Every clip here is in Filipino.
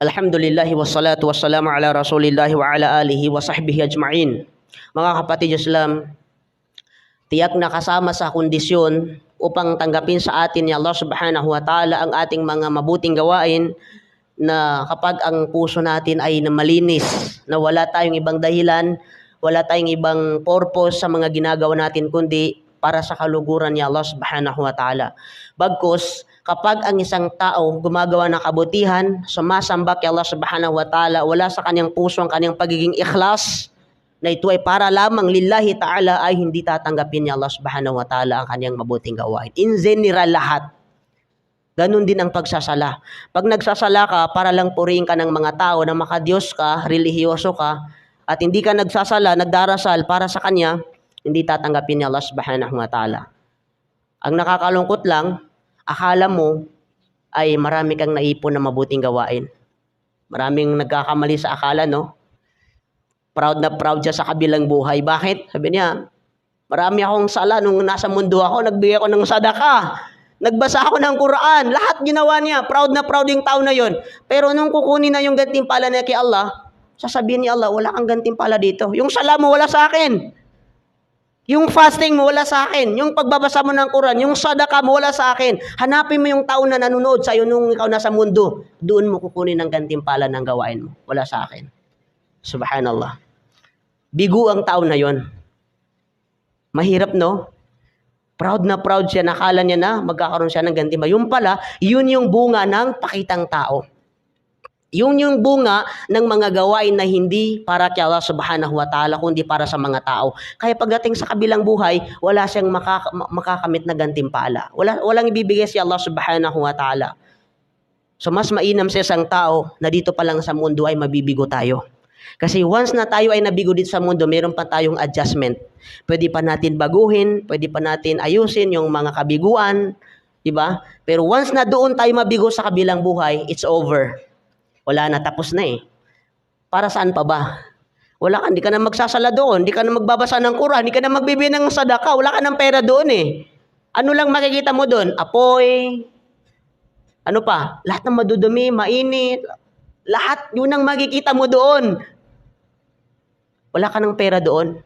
Alhamdulillahi wassalatu wassalamu ala rasulillahi wa ala alihi wa sahbihi ajma'in. Mga kapatid Islam, tiyak na kasama sa kondisyon upang tanggapin sa atin ni Allah subhanahu wa ta'ala ang ating mga mabuting gawain na kapag ang puso natin ay malinis, na wala tayong ibang dahilan, wala tayong ibang purpose sa mga ginagawa natin kundi para sa kaluguran ni Allah subhanahu wa ta'ala. Bagkus, kapag ang isang tao gumagawa ng kabutihan, sumasamba kay Allah subhanahu wa ta'ala, wala sa kanyang puso ang kanyang pagiging ikhlas, na ito ay para lamang lillahi ta'ala ay hindi tatanggapin ni Allah subhanahu wa ta'ala ang kanyang mabuting gawain. In general lahat. Ganon din ang pagsasala. Pag nagsasala ka, para lang purihin ka ng mga tao na makadiyos ka, relihiyoso ka, at hindi ka nagsasala, nagdarasal para sa Kanya, hindi tatanggapin ni Allah subhanahu wa ta'ala. Ang nakakalungkot lang, akala mo ay marami kang naipon na mabuting gawain. Maraming nagkakamali sa akala, no? Proud na proud siya sa kabilang buhay. Bakit? Sabi niya, marami akong sala nung nasa mundo ako, nagbigay ako ng sadaka. Nagbasa ako ng Quran. Lahat ginawa niya. Proud na proud yung tao na yon. Pero nung kukunin na yung gantimpala niya kay Allah, sasabihin ni Allah, wala kang gantimpala dito. Yung sala mo, wala sa akin. Yung fasting mo, wala sa akin. Yung pagbabasa mo ng Quran, yung sadaka mo, wala sa akin. Hanapin mo yung tao na nanonood sa'yo nung ikaw nasa mundo. Doon mo kukunin ng gantimpala ng gawain mo. Wala sa akin. Subhanallah. Bigo ang tao na yon. Mahirap, no? Proud na proud siya, nakala niya na magkakaroon siya ng gantimpala. Yung pala, yun yung bunga ng pakitang tao. Yun yung bunga ng mga gawain na hindi para kay Allah subhanahu wa ta'ala, kundi para sa mga tao. Kaya pagdating sa kabilang buhay, wala siyang makaka- makakamit na gantimpala. Wala, walang ibibigay si Allah subhanahu wa ta'ala. So mas mainam sa isang tao na dito pa lang sa mundo ay mabibigo tayo. Kasi once na tayo ay nabigo dito sa mundo, meron pa tayong adjustment. Pwede pa natin baguhin, pwede pa natin ayusin yung mga kabiguan, di ba? Pero once na doon tayo mabigo sa kabilang buhay, it's over. Wala na, tapos na eh. Para saan pa ba? Wala ka, hindi ka na magsasala doon, hindi ka na magbabasa ng Quran, hindi ka na magbibigay ng sadaka, wala ka ng pera doon eh. Ano lang makikita mo doon? Apoy, ano pa? Lahat ng madudumi, mainit, lahat yun ang makikita mo doon. Wala ka ng pera doon.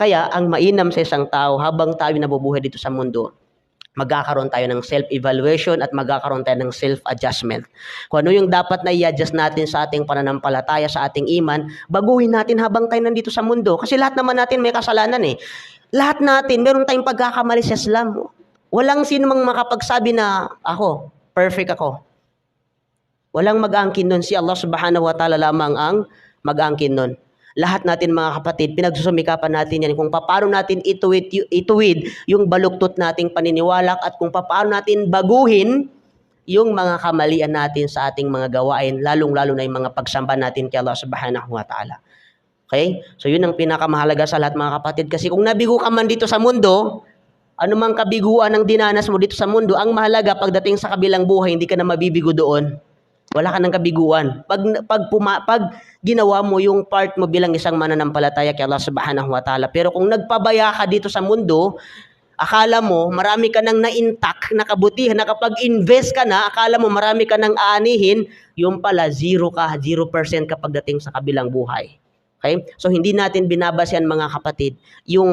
Kaya ang mainam sa isang tao habang tayo nabubuhay dito sa mundo, magkakaroon tayo ng self-evaluation at magkakaroon tayo ng self-adjustment. Kung ano yung dapat na i-adjust natin sa ating pananampalataya, sa ating iman, baguhin natin habang tayo nandito sa mundo. Kasi lahat naman natin may kasalanan eh. Lahat natin, meron tayong pagkakamali sa Islam. Walang sino mang makapagsabi na ako, perfect ako. Walang mag-angkin nun. Si Allah subhanahu wa ta'ala lamang ang mag-angkin nun. Lahat natin mga kapatid, pinagsusumikapan natin yan kung paano natin ituwid, ituwid yung baluktot nating paniniwala at kung paano natin baguhin yung mga kamalian natin sa ating mga gawain, lalong-lalo na yung mga pagsamba natin kay Allah subhanahu wa ta'ala. Okay? So yun ang pinakamahalaga sa lahat mga kapatid. Kasi kung nabigo ka man dito sa mundo, anumang kabiguan ang dinanas mo dito sa mundo, ang mahalaga pagdating sa kabilang buhay, hindi ka na mabibigo doon. Wala ka ng kabiguan. Pag, pag, puma, pag ginawa mo yung part mo bilang isang mananampalataya kay Allah subhanahu wa ta'ala. Pero kung nagpabaya ka dito sa mundo, akala mo marami ka nang na-intact na kabutihan, na kapag invest ka na, akala mo marami ka nang aanihin, yung pala zero ka, 0% ka pagdating sa kabilang buhay. Okay? So hindi natin binabasyan mga kapatid yung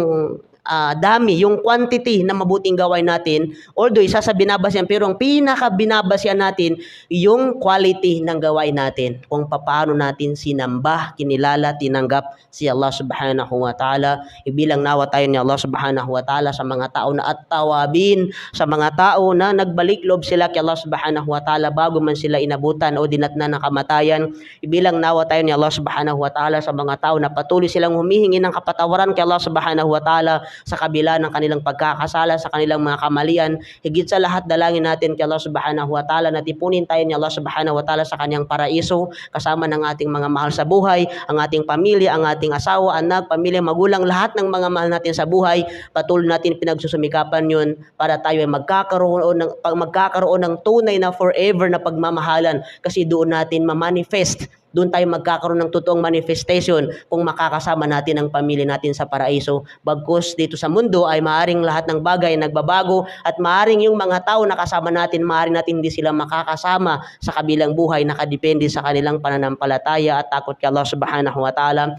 ah, dami, yung quantity na mabuting gawain natin, although isa sa binabasyan, pero ang pinaka binabasyan natin, yung quality ng gawain natin. Kung paano natin sinamba, kinilala, tinanggap si Allah subhanahu wa ta'ala. Ibilang nawa tayo ni Allah subhanahu wa ta'ala sa mga tao na at tawabin, sa mga tao na nagbalik loob sila kay Allah subhanahu wa ta'ala bago man sila inabutan o dinatna ng kamatayan. Ibilang nawa tayo ni Allah subhanahu wa ta'ala sa mga tao na patuloy silang humihingi ng kapatawaran kay Allah subhanahu wa ta'ala sa kabila ng kanilang pagkakasala, sa kanilang mga kamalian. Higit sa lahat, dalangin natin kay Allah subhanahu wa ta'ala na tipunin tayo ni Allah subhanahu wa ta'ala sa kanyang paraiso, kasama ng ating mga mahal sa buhay, ang ating pamilya, ang ating asawa, anak, pamilya, magulang, lahat ng mga mahal natin sa buhay, patuloy natin pinagsusumikapan yun para tayo ay magkakaroon ng, magkakaroon ng tunay na forever na pagmamahalan kasi doon natin ma-manifest doon tayo magkakaroon ng totoong manifestation kung makakasama natin ang pamilya natin sa paraiso. Bagkus dito sa mundo ay maaring lahat ng bagay nagbabago at maaring yung mga tao na kasama natin, maaring natin hindi sila makakasama sa kabilang buhay nakadepende sa kanilang pananampalataya at takot kay Allah subhanahu wa ta'ala.